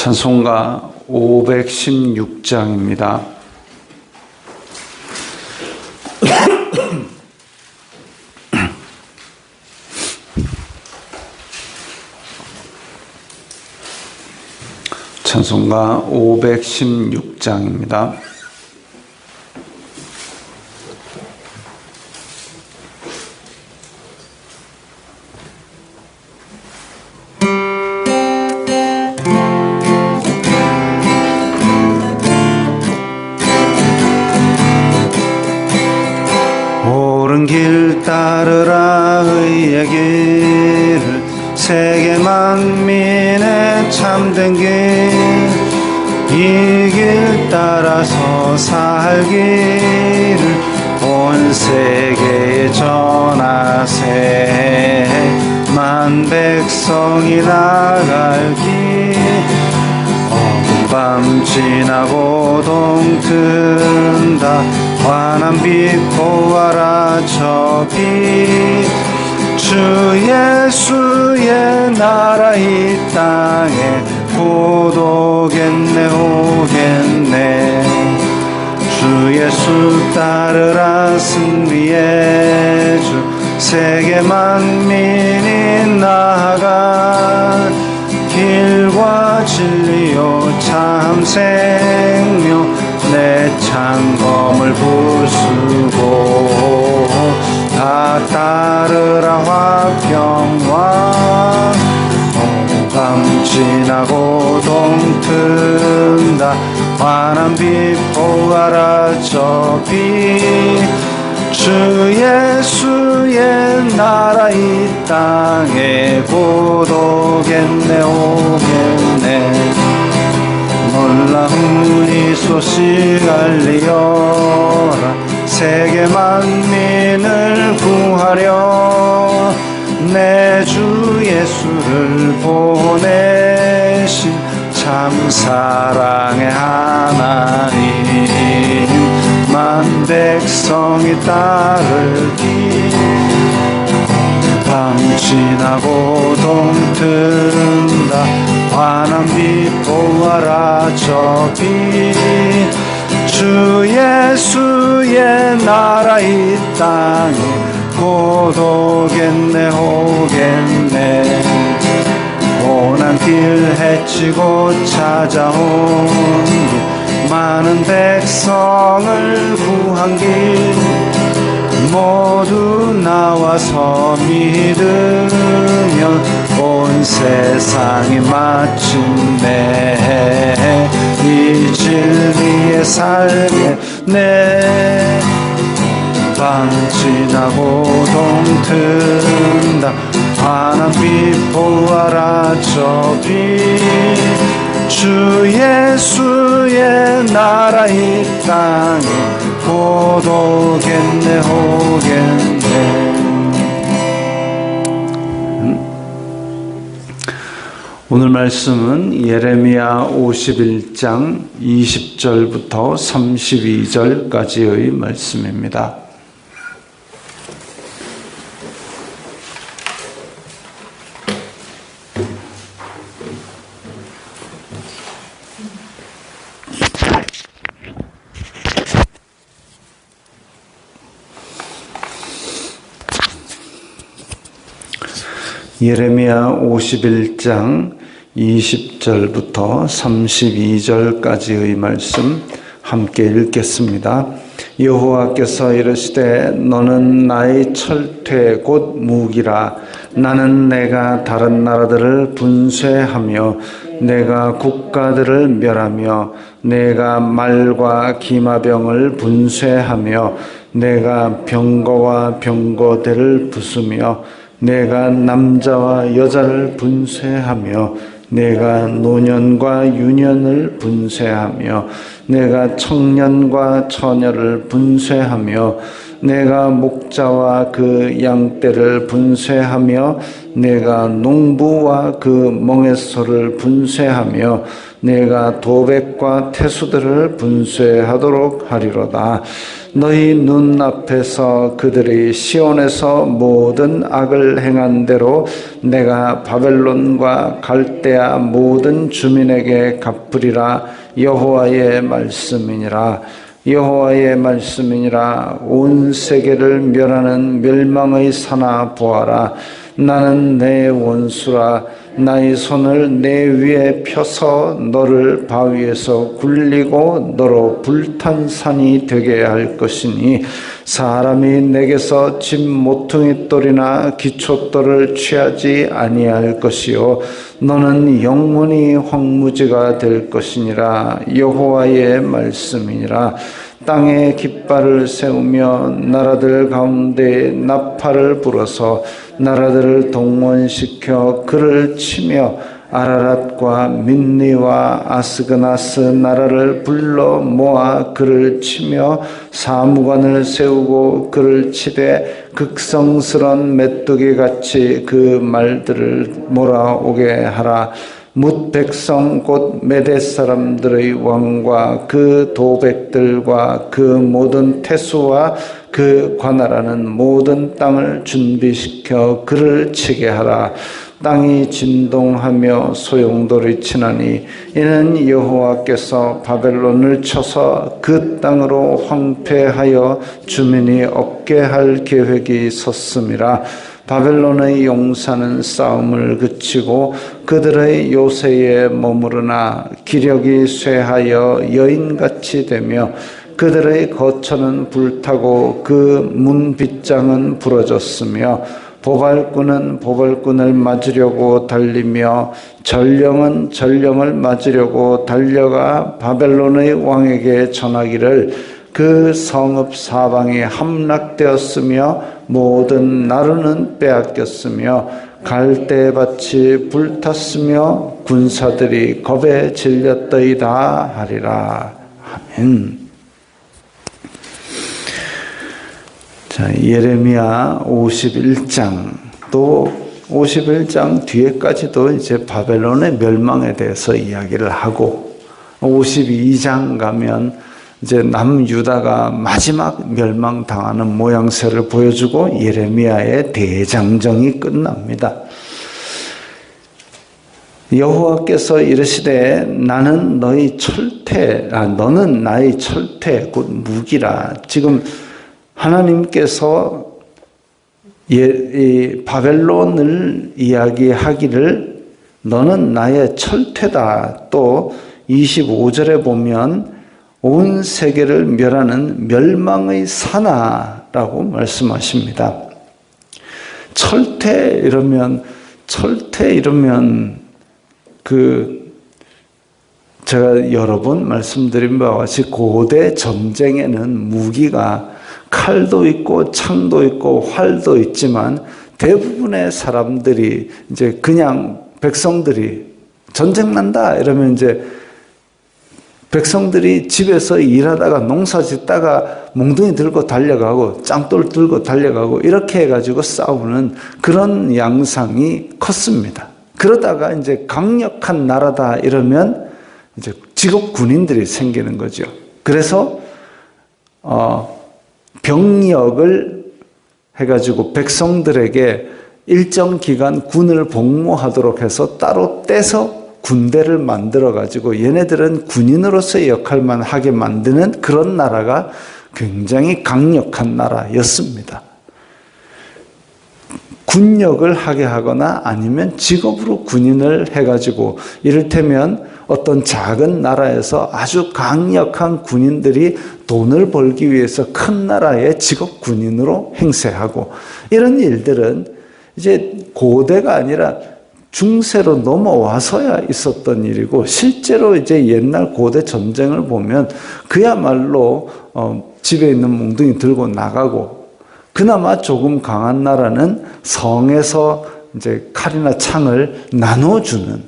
찬송가 516장입니다. 찬송가 516장입니다. 밤 지나고 동튼다. 환한 빛 보아라 저빛 주 예수의 나라 이 땅에 곧 오겠네 오겠네. 주 예수 따르라 승리의 주 세계 만민이 나아가 길과 진리요 참 생명 내 창검을 부수고 다 따르라 화평와 밤 지나고 동튼다. 환한 빛 보아라 저빛 주 예수의 나라 이땅 소식 알리어라. 세계 만민을 구하려 내 주 예수를 보내신 참 사랑의 하나님. 만 백성이 따르기 밤 지나고 동튼다 보아라 저빛 주 예수의 나라 이 땅에 곧 오겠네 오겠네. 고난 길 헤치고 찾아온 길 많은 백성을 구한 길 모두 나와서 믿으면 온 세상이 마침내 이 진리에 살겠네 밤 지나고 동튼다. 환한 빛 보아라. 저빛 주 예수의 나라 이 땅에 곧 오겠네 오겠네 오늘 말씀은 예레미야 51장 20절부터 32절까지의 말씀입니다. 예레미야 51장 20절부터 32절까지의 말씀 함께 읽겠습니다. 여호와께서 이르시되 너는 나의 철퇴 곧 무기라 나는 내가 다른 나라들을 분쇄하며 내가 국가들을 멸하며 내가 말과 기마병을 분쇄하며 내가 병거와 병거대를 부수며 내가 남자와 여자를 분쇄하며 내가 노년과 유년을 분쇄하며 내가 청년과 처녀를 분쇄하며 내가 목자와 그 양떼를 분쇄하며 내가 농부와 그 멍에소를 분쇄하며 내가 도백과 태수들을 분쇄하도록 하리로다. 너희 눈앞에서 그들이 시온에서 모든 악을 행한 대로 내가 바벨론과 갈대아 모든 주민에게 갚으리라 여호와의 말씀이니라 여호와의 말씀이니라. 온 세계를 멸하는 멸망의 사나 보아라. 나는 내 원수라 나의 손을 내 위에 펴서 너를 바위에서 굴리고 너로 불탄 산이 되게 할 것이니 사람이 내게서 집 모퉁이 돌이나 기초돌을 취하지 아니할 것이요. 너는 영원히 황무지가 될 것이니라. 여호와의 말씀이니라 땅에 깃발을 세우며 나라들 가운데 나팔을 불어서 나라들을 동원시켜 그를 치며 아라랏과 민니와 아스그나스 나라를 불러 모아 그를 치며 사무관을 세우고 그를 치되 극성스런 메뚜기 같이 그 말들을 몰아오게 하라 뭇 백성 곧 메대 사람들의 왕과 그 도백들과 그 모든 태수와 그 관할하는 모든 땅을 준비시켜 그를 치게 하라. 땅이 진동하며 소용돌이 치나니 이는 여호와께서 바벨론을 쳐서 그 땅으로 황폐하여 주민이 없게 할 계획이 섰음이라 바벨론의 용사는 싸움을 그치고 그들의 요새에 머무르나 기력이 쇠하여 여인같이 되며 그들의 거처는 불타고 그 문 빗장은 부러졌으며 보발꾼은 보발꾼을 맞으려고 달리며 전령은 전령을 맞으려고 달려가 바벨론의 왕에게 전하기를 그 성읍 사방이 함락되었으며 모든 나루는 빼앗겼으며 갈대밭이 불탔으며 군사들이 겁에 질렸더이다 하리라 아멘. 자, 예레미야 51장 또 51장 뒤에까지도 이제 바벨론의 멸망에 대해서 이야기를 하고 52장 가면 이제 남유다가 마지막 멸망당하는 모양새를 보여주고 예레미야의 대장정이 끝납니다. 여호와께서 이르시되 나는 너희 철퇴 아 너는 나의 철퇴 곧 무기라 지금 하나님께서 예, 바벨론을 이야기하기를 너는 나의 철퇴다 또 25절에 보면 온 세계를 멸하는 멸망의 사나라고 말씀하십니다. 철퇴 이러면 철퇴 이러면 그 제가 여러 번 말씀드린 바와 같이 고대 전쟁에는 무기가 칼도 있고 창도 있고 활도 있지만 대부분의 사람들이 이제 그냥 백성들이 전쟁 난다 이러면 이제 백성들이 집에서 일하다가 농사 짓다가 몽둥이 들고 달려가고 짱돌 들고 달려가고 이렇게 해가지고 싸우는 그런 양상이 컸습니다. 그러다가 이제 강력한 나라다 이러면 이제 직업 군인들이 생기는 거죠. 그래서 어, 병력을 해가지고 백성들에게 일정 기간 군을 복무하도록 해서 따로 떼서 군대를 만들어 가지고 얘네들은 군인으로서의 역할만 하게 만드는 그런 나라가 굉장히 강력한 나라였습니다. 군역을 하게 하거나 아니면 직업으로 군인을 해가지고 이를테면 어떤 작은 나라에서 아주 강력한 군인들이 돈을 벌기 위해서 큰 나라의 직업 군인으로 행세하고 이런 일들은 이제 고대가 아니라 중세로 넘어와서야 있었던 일이고 실제로 이제 옛날 고대 전쟁을 보면 그야말로 어, 집에 있는 몽둥이 들고 나가고 그나마 조금 강한 나라는 성에서 이제 칼이나 창을 나눠주는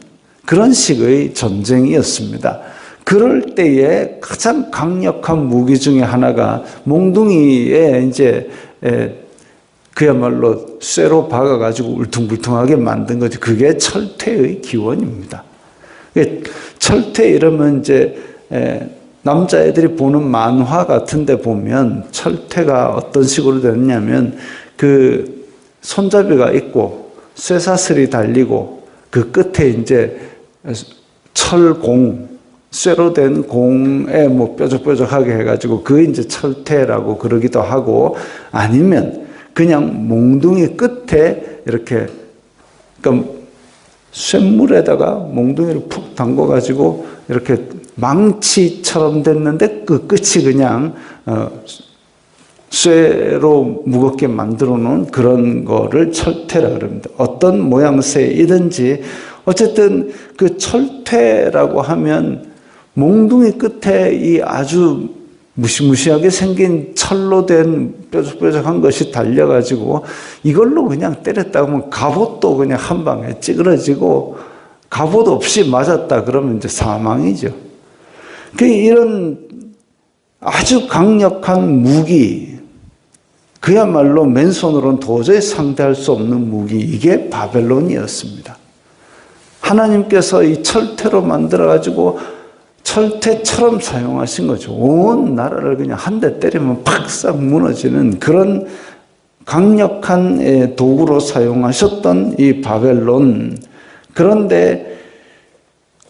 그런 식의 전쟁이었습니다. 그럴 때에 가장 강력한 무기 중에 하나가 몽둥이에 이제 에, 그야말로 쇠로 박아가지고 울퉁불퉁하게 만든 거지. 그게 철퇴의 기원입니다. 철퇴 이러면 이제 에, 남자애들이 보는 만화 같은데 보면 철퇴가 어떤 식으로 됐냐면 그 손잡이가 있고 쇠사슬이 달리고 그 끝에 이제 철공 쇠로 된 공에 뭐 뾰족뾰족하게 해가지고 그 이제 철퇴라고 그러기도 하고 아니면 그냥 몽둥이 끝에 이렇게 그러니까 쇳물에다가 몽둥이를 푹 담궈 가지고 이렇게 망치처럼 됐는데 그 끝이 그냥 어, 쇠로 무겁게 만들어 놓은 그런 거를 철퇴라 그럽니다. 어떤 모양새이든지 어쨌든 그 철퇴라고 하면 몽둥이 끝에 이 아주 무시무시하게 생긴 철로 된 뾰족뾰족한 것이 달려가지고 이걸로 그냥 때렸다 하면 갑옷도 그냥 한 방에 찌그러지고 갑옷 없이 맞았다 그러면 이제 사망이죠. 그 이런 아주 강력한 무기, 그야말로 맨손으로는 도저히 상대할 수 없는 무기, 이게 바벨론이었습니다. 하나님께서 이 철퇴로 만들어가지고 철퇴처럼 사용하신 거죠. 온 나라를 그냥 한 대 때리면 팍싹 무너지는 그런 강력한 도구로 사용하셨던 이 바벨론. 그런데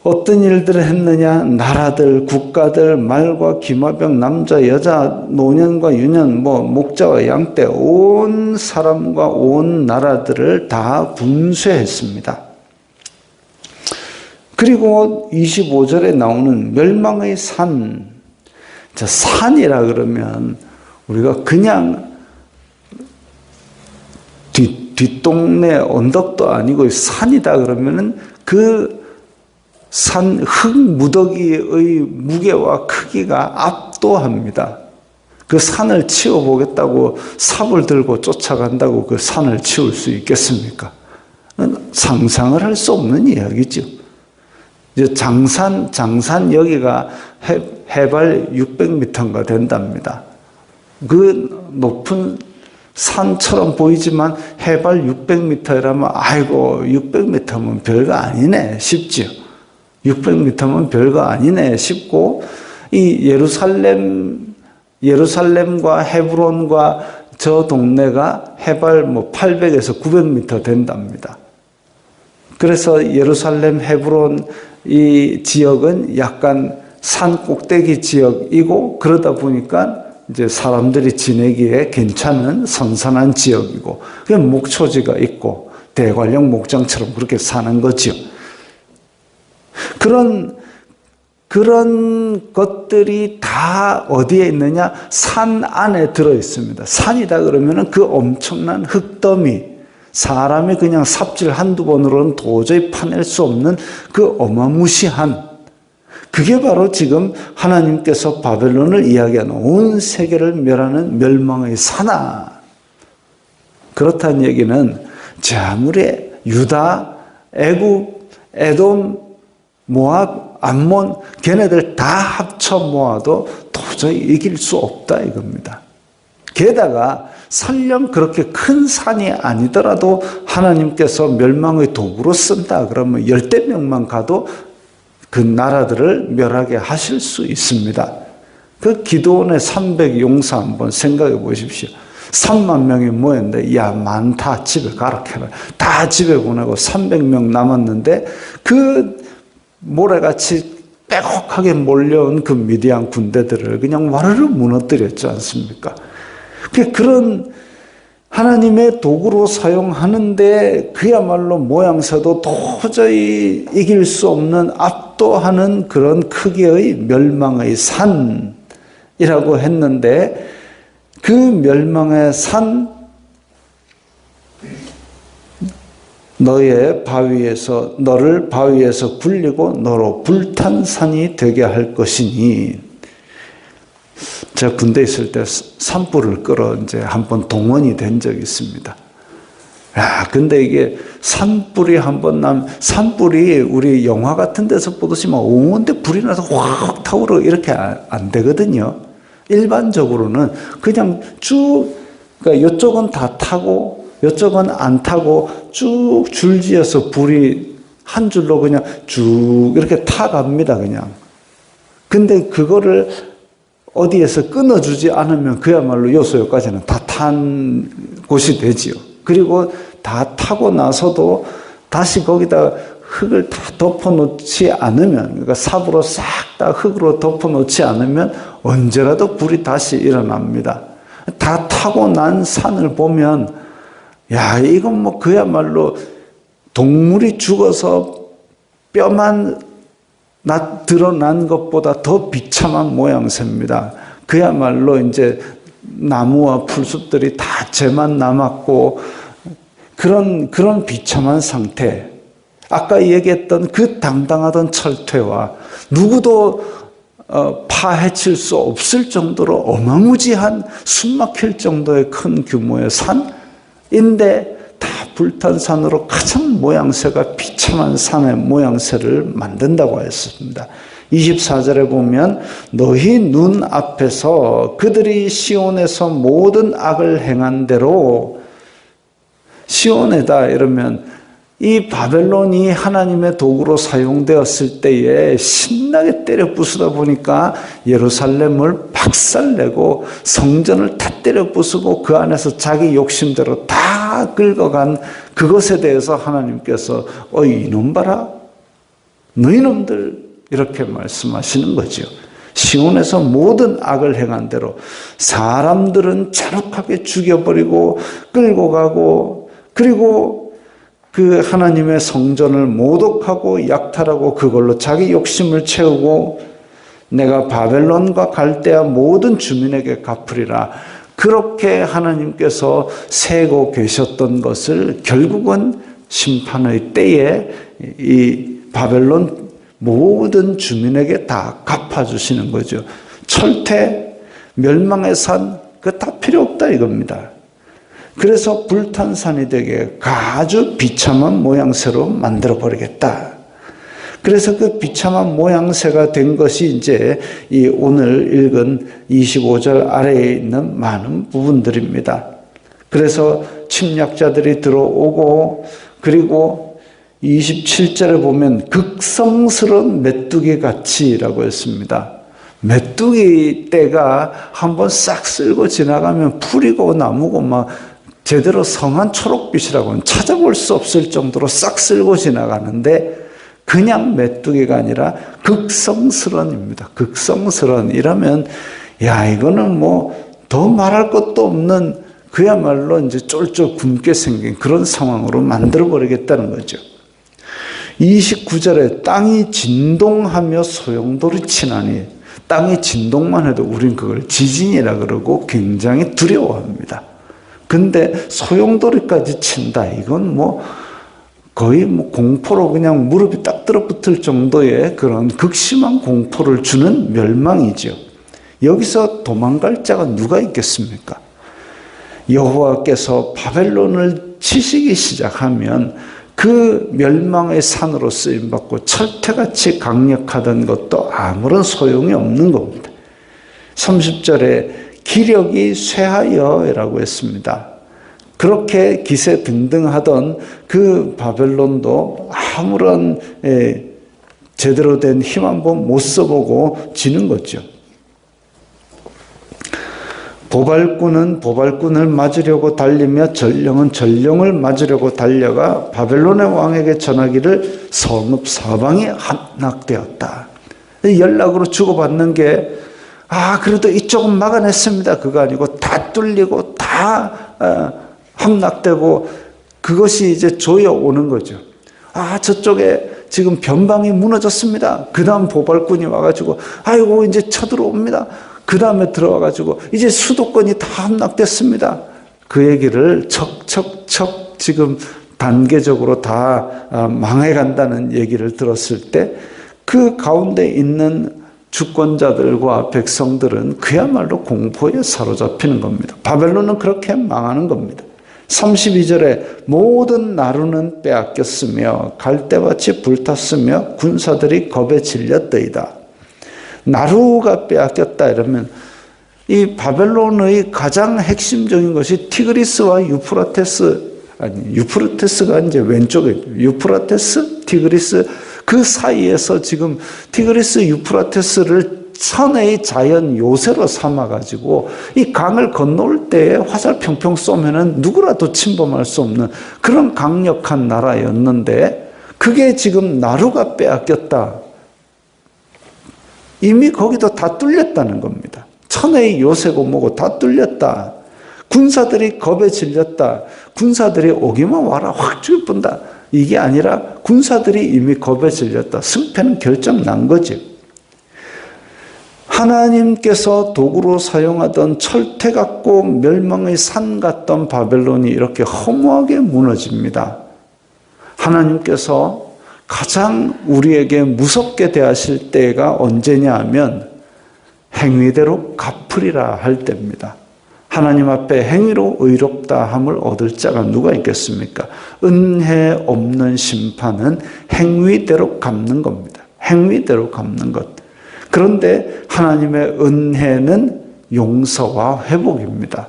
어떤 일들을 했느냐? 나라들, 국가들, 말과 기마병, 남자, 여자, 노년과 유년, 뭐 목자와 양떼, 온 사람과 온 나라들을 다 분쇄했습니다. 그리고 25절에 나오는 멸망의 산. 자, 산이라 그러면 우리가 그냥 뒷, 뒷동네 언덕도 아니고 산이다 그러면은 그 산 흙 무더기의 무게와 크기가 압도합니다. 그 산을 치워보겠다고 삽을 들고 쫓아간다고 그 산을 치울 수 있겠습니까? 상상을 할 수 없는 이야기죠. 이제 장산, 장산 여기가 해, 해발 600m인가 된답니다. 그 높은 산처럼 보이지만 해발 600m라면 아이고 600m면 별거 아니네 싶죠. 600m면 별거 아니네 싶고 이 예루살렘 예루살렘과 헤브론과 저 동네가 해발 뭐 800에서 900m 된답니다. 그래서 예루살렘 헤브론 이 지역은 약간 산 꼭대기 지역이고 그러다 보니까 이제 사람들이 지내기에 괜찮은 선선한 지역이고 그 목초지가 있고 대관령 목장처럼 그렇게 사는 거죠. 그런 그런 것들이 다 어디에 있느냐? 산 안에 들어 있습니다. 산이다 그러면은 그 엄청난 흙더미, 사람이 그냥 삽질 한두 번으로는 도저히 파낼 수 없는 그 어마무시한 그게 바로 지금 하나님께서 바벨론을 이야기하는 온 세계를 멸하는 멸망의 산하. 그렇다는 얘기는 제 아무리 유다, 애굽, 에돔, 모압, 암몬 걔네들 다 합쳐 모아도 도저히 이길 수 없다 이겁니다. 게다가 설령 그렇게 큰 산이 아니더라도 하나님께서 멸망의 도구로 쓴다 그러면 열대 명만 가도 그 나라들을 멸하게 하실 수 있습니다. 그 기도원의 300 용사 한번 생각해 보십시오. 3만 명이 모였는데 야 많다 집에 가라 해라 다 집에 보내고 300명 남았는데 그 모래같이 빼곡하게 몰려온 그 미디안 군대들을 그냥 와르르 무너뜨렸지 않습니까? 그 그런 하나님의 도구로 사용하는데 그야말로 모양새도 도저히 이길 수 없는 압도하는 그런 크기의 멸망의 산이라고 했는데 그 멸망의 산 너의 바위에서 너를 바위에서 굴리고 너로 불탄 산이 되게 할 것이니 제가 군대 있을 때 산불을 끌어 이제 한 번 동원이 된 적이 있습니다. 야, 근데 이게 산불이 한번 남, 산불이 우리 영화 같은 데서 보듯이 막 온데 불이 나서 확 타오르 이렇게 안, 안 되거든요. 일반적으로는 그냥 쭉, 그러니까 이쪽은 다 타고, 이쪽은 안 타고 쭉 줄지어서 불이 한 줄로 그냥 쭉 이렇게 타갑니다, 그냥. 근데 그거를 어디에서 끊어주지 않으면 그야말로 요소요까지는 다 탄 곳이 되지요. 그리고 다 타고 나서도 다시 거기다 흙을 다 덮어놓지 않으면, 그러니까 삽으로 싹 다 흙으로 덮어놓지 않으면 언제라도 불이 다시 일어납니다. 다 타고 난 산을 보면, 야, 이건 뭐 그야말로 동물이 죽어서 뼈만 나 드러난 것보다 더 비참한 모양새입니다. 그야말로 이제 나무와 풀숲들이 다 재만 남았고 그런 그런 비참한 상태. 아까 얘기했던 그 당당하던 철퇴와 누구도 어, 파헤칠 수 없을 정도로 어마무지한 숨막힐 정도의 큰 규모의 산인데 다 불탄 산으로 가장 모양새가 비참한 산의 모양새를 만든다고 했습니다. 24절에 보면 너희 눈 앞에서 그들이 시온에서 모든 악을 행한 대로 시온에다 이러면 이 바벨론이 하나님의 도구로 사용되었을 때에 신나게 때려 부수다 보니까 예루살렘을 박살내고 성전을 다 때려 부수고 그 안에서 자기 욕심대로 다 긁어간 그것에 대해서 하나님께서 어 이 놈 봐라 너희놈들 이렇게 말씀하시는 거죠. 시온에서 모든 악을 행한 대로 사람들은 잔혹하게 죽여버리고 끌고 가고 그리고 그 하나님의 성전을 모독하고 약탈하고 그걸로 자기 욕심을 채우고 내가 바벨론과 갈대아 모든 주민에게 갚으리라. 그렇게 하나님께서 세고 계셨던 것을 결국은 심판의 때에 이 바벨론 모든 주민에게 다 갚아주시는 거죠. 철퇴, 멸망의 산, 그 다 필요 없다 이겁니다. 그래서 불탄 산이 되게 아주 비참한 모양새로 만들어 버리겠다. 그래서 그 비참한 모양새가 된 것이 이제 이 오늘 읽은 25절 아래에 있는 많은 부분들입니다. 그래서 침략자들이 들어오고 그리고 27절에 보면 극성스러운 메뚜기 같이라고 했습니다. 메뚜기 떼가 한번 싹 쓸고 지나가면 풀이고 나무고 막 제대로 성한 초록빛이라고는 찾아볼 수 없을 정도로 싹 쓸고 지나가는데 그냥 메뚜기가 아니라 극성스런입니다. 극성스런 이라면 야 이거는 뭐 더 말할 것도 없는 그야말로 이제 쫄쫄 굶게 생긴 그런 상황으로 만들어 버리겠다는 거죠. 29절에 땅이 진동하며 소용돌이 치나니 땅이 진동만 해도 우린 그걸 지진이라 그러고 굉장히 두려워합니다. 근데 소용돌이까지 친다. 이건 뭐 거의 뭐 공포로 그냥 무릎이 딱 들어붙을 정도의 그런 극심한 공포를 주는 멸망이죠. 여기서 도망갈 자가 누가 있겠습니까? 여호와께서 바벨론을 치시기 시작하면 그 멸망의 산으로 쓰임 받고 철퇴같이 강력하던 것도 아무런 소용이 없는 겁니다. 30절에 기력이 쇠하여라고 했습니다. 그렇게 기세 등등하던 그 바벨론도 아무런 에, 제대로 된 힘 한번 못 써보고 지는 거죠. 보발꾼은 보발꾼을 맞으려고 달리며 전령은 전령을 맞으려고 달려가 바벨론의 왕에게 전하기를 성읍 사방이 함락되었다. 연락으로 주고받는 게, 아, 그래도 이쪽은 막아냈습니다. 그거 아니고 다 뚫리고 다 어, 함락되고 그것이 이제 조여 오는 거죠. 아, 저쪽에 지금 변방이 무너졌습니다. 그 다음 보발꾼이 와가지고, 아이고, 이제 쳐들어옵니다. 그 다음에 들어와가지고, 이제 수도권이 다 함락됐습니다. 그 얘기를 척척척 지금 단계적으로 다 아, 망해간다는 얘기를 들었을 때, 그 가운데 있는 주권자들과 백성들은 그야말로 공포에 사로잡히는 겁니다. 바벨론은 그렇게 망하는 겁니다. 32절에 모든 나루는 빼앗겼으며 갈대밭이 불탔으며 군사들이 겁에 질렸더이다. 나루가 빼앗겼다 이러면 이 바벨론의 가장 핵심적인 것이 티그리스와 유프라테스 아니 유프라테스가 이제 왼쪽에 유프라테스 티그리스 그 사이에서 지금 티그리스 유프라테스를 천의 자연 요새로 삼아가지고 이 강을 건너올 때에 화살 평평 쏘면은 누구라도 침범할 수 없는 그런 강력한 나라였는데 그게 지금 나루가 빼앗겼다. 이미 거기도 다 뚫렸다는 겁니다. 천의 요새고 뭐고 다 뚫렸다. 군사들이 겁에 질렸다. 군사들이 오기만 와라 확 죽여본다. 이게 아니라 군사들이 이미 겁에 질렸다. 승패는 결정 난 거지. 하나님께서 도구로 사용하던 철퇴 같고 멸망의 산 같던 바벨론이 이렇게 허무하게 무너집니다. 하나님께서 가장 우리에게 무섭게 대하실 때가 언제냐 하면 행위대로 갚으리라 할 때입니다. 하나님 앞에 행위로 의롭다 함을 얻을 자가 누가 있겠습니까? 은혜 없는 심판은 행위대로 갚는 겁니다. 행위대로 갚는 것. 그런데 하나님의 은혜는 용서와 회복입니다.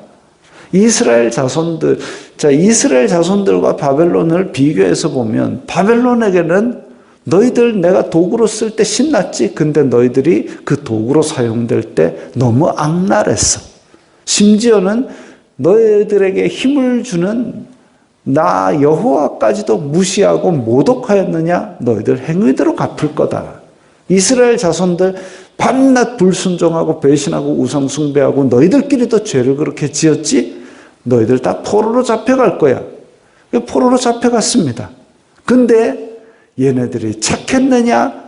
이스라엘 자손들, 자, 이스라엘 자손들과 바벨론을 비교해서 보면 바벨론에게는 너희들 내가 도구로 쓸 때 신났지? 근데 너희들이 그 도구로 사용될 때 너무 악랄했어. 심지어는 너희들에게 힘을 주는 나 여호와까지도 무시하고 모독하였느냐? 너희들 행위대로 갚을 거다. 이스라엘 자손들 밤낮 불순종하고 배신하고 우상 숭배하고 너희들끼리도 죄를 그렇게 지었지? 너희들 다 포로로 잡혀갈 거야. 포로로 잡혀갔습니다. 근데 얘네들이 착했느냐?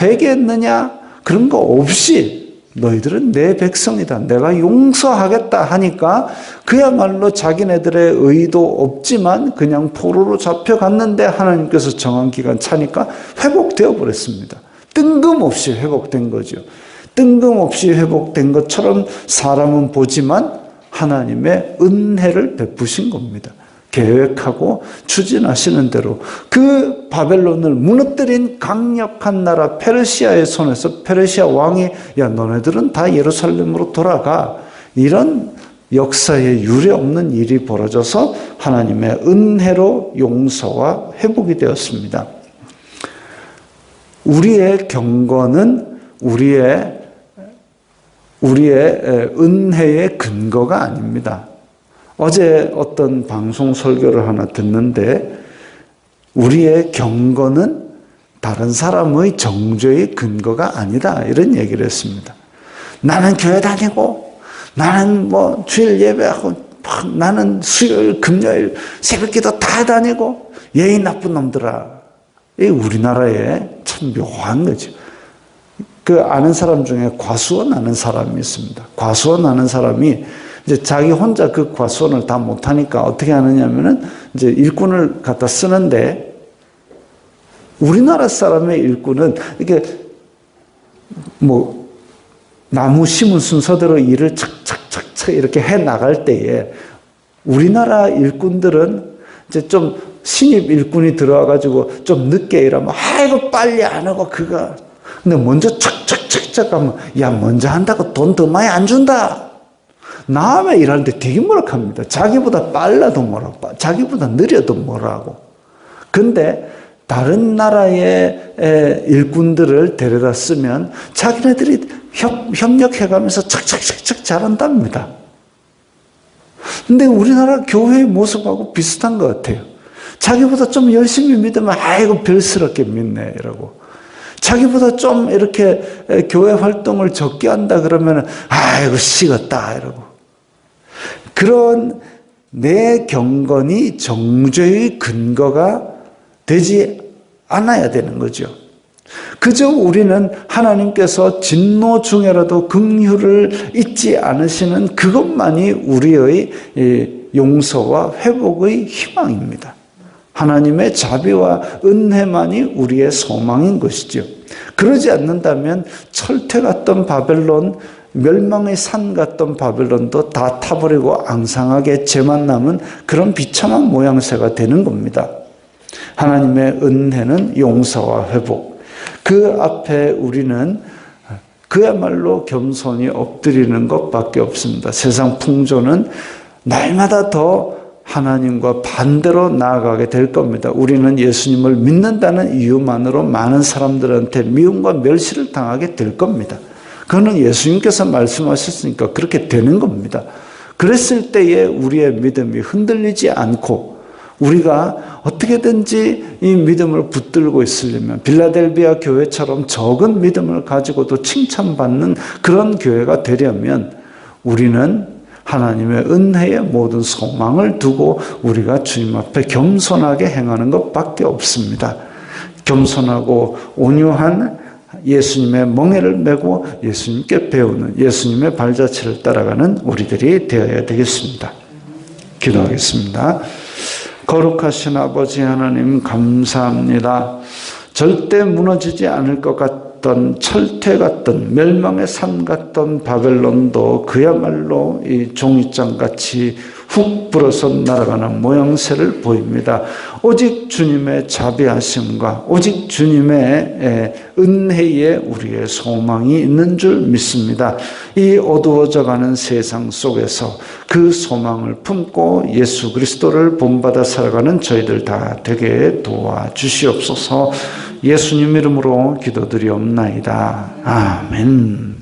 회개했느냐? 그런 거 없이 너희들은 내 백성이다. 내가 용서하겠다 하니까 그야말로 자기네들의 의도 없지만 그냥 포로로 잡혀갔는데 하나님께서 정한 기간 차니까 회복되어 버렸습니다. 뜬금없이 회복된 거죠. 뜬금없이 회복된 것처럼 사람은 보지만 하나님의 은혜를 베푸신 겁니다. 계획하고 추진하시는 대로 그 바벨론을 무너뜨린 강력한 나라 페르시아의 손에서 페르시아 왕이 야 너네들은 다 예루살렘으로 돌아가 이런 역사에 유례 없는 일이 벌어져서 하나님의 은혜로 용서와 회복이 되었습니다. 우리의 경건은 우리의 우리의 은혜의 근거가 아닙니다. 어제 어떤 방송 설교를 하나 듣는데 우리의 경건은 다른 사람의 정죄의 근거가 아니다. 이런 얘기를 했습니다. 나는 교회 다니고 나는 뭐 주일 예배하고 나는 수요일 금요일 새벽 기도 다 다니고 예의 나쁜 놈들아. 이 우리나라에 참 묘한 거죠. 그 아는 사람 중에 과수원 아는 사람이 있습니다. 과수원 아는 사람이 이제 자기 혼자 그 과수원을 다 못하니까 어떻게 하느냐면은 이제 일꾼을 갖다 쓰는데 우리나라 사람의 일꾼은 이게 뭐 나무 심은 순서대로 일을 착착착착 이렇게 해 나갈 때에 우리나라 일꾼들은 이제 좀 신입 일꾼이 들어와가지고 좀 늦게 일하면 아이고 빨리 안 하고 그거 근데 먼저 착착착착 하면 야 먼저 한다고 돈 더 많이 안 준다 남의 일하는데 되게 뭐라합니다. 자기보다 빨라도 뭐라고, 자기보다 느려도 뭐라고. 근데 다른 나라의 에, 일꾼들을 데려다 쓰면 자기네들이 협, 협력해가면서 착착착착 잘한답니다. 근데 우리나라 교회의 모습하고 비슷한 것 같아요. 자기보다 좀 열심히 믿으면 아이고 별스럽게 믿네 이러고 자기보다 좀 이렇게 교회 활동을 적게 한다 그러면 아이고 식었다 이러고 그런 내 경건이 정죄의 근거가 되지 않아야 되는 거죠. 그저 우리는 하나님께서 진노 중에라도 긍휼을 잊지 않으시는 그것만이 우리의 용서와 회복의 희망입니다. 하나님의 자비와 은혜만이 우리의 소망인 것이죠. 그러지 않는다면 철퇴 같던 바벨론, 멸망의 산 같던 바벨론도 다 타버리고 앙상하게 죄만 남은 그런 비참한 모양새가 되는 겁니다. 하나님의 은혜는 용서와 회복. 그 앞에 우리는 그야말로 겸손히 엎드리는 것밖에 없습니다. 세상 풍조는 날마다 더 하나님과 반대로 나아가게 될 겁니다. 우리는 예수님을 믿는다는 이유만으로 많은 사람들한테 미움과 멸시를 당하게 될 겁니다. 그거는 예수님께서 말씀하셨으니까 그렇게 되는 겁니다. 그랬을 때에 우리의 믿음이 흔들리지 않고 우리가 어떻게든지 이 믿음을 붙들고 있으려면 빌라델비아 교회처럼 적은 믿음을 가지고도 칭찬받는 그런 교회가 되려면 우리는 하나님의 은혜의 모든 소망을 두고 우리가 주님 앞에 겸손하게 행하는 것밖에 없습니다. 겸손하고 온유한 예수님의 멍에를 메고 예수님께 배우는 예수님의 발자취를 따라가는 우리들이 되어야 되겠습니다. 기도하겠습니다. 거룩하신 아버지 하나님 감사합니다. 절대 무너지지 않을 것 같던 철퇴 같던 멸망의 산 같던 바벨론도 그야말로 이 종이장 같이 훅 불어서 날아가는 모양새를 보입니다. 오직 주님의 자비하심과 오직 주님의 은혜에 우리의 소망이 있는 줄 믿습니다. 이 어두워져 가는 세상 속에서 그 소망을 품고 예수 그리스도를 본받아 살아가는 저희들 다 되게 도와주시옵소서 예수님 이름으로 기도드리옵나이다. 아멘.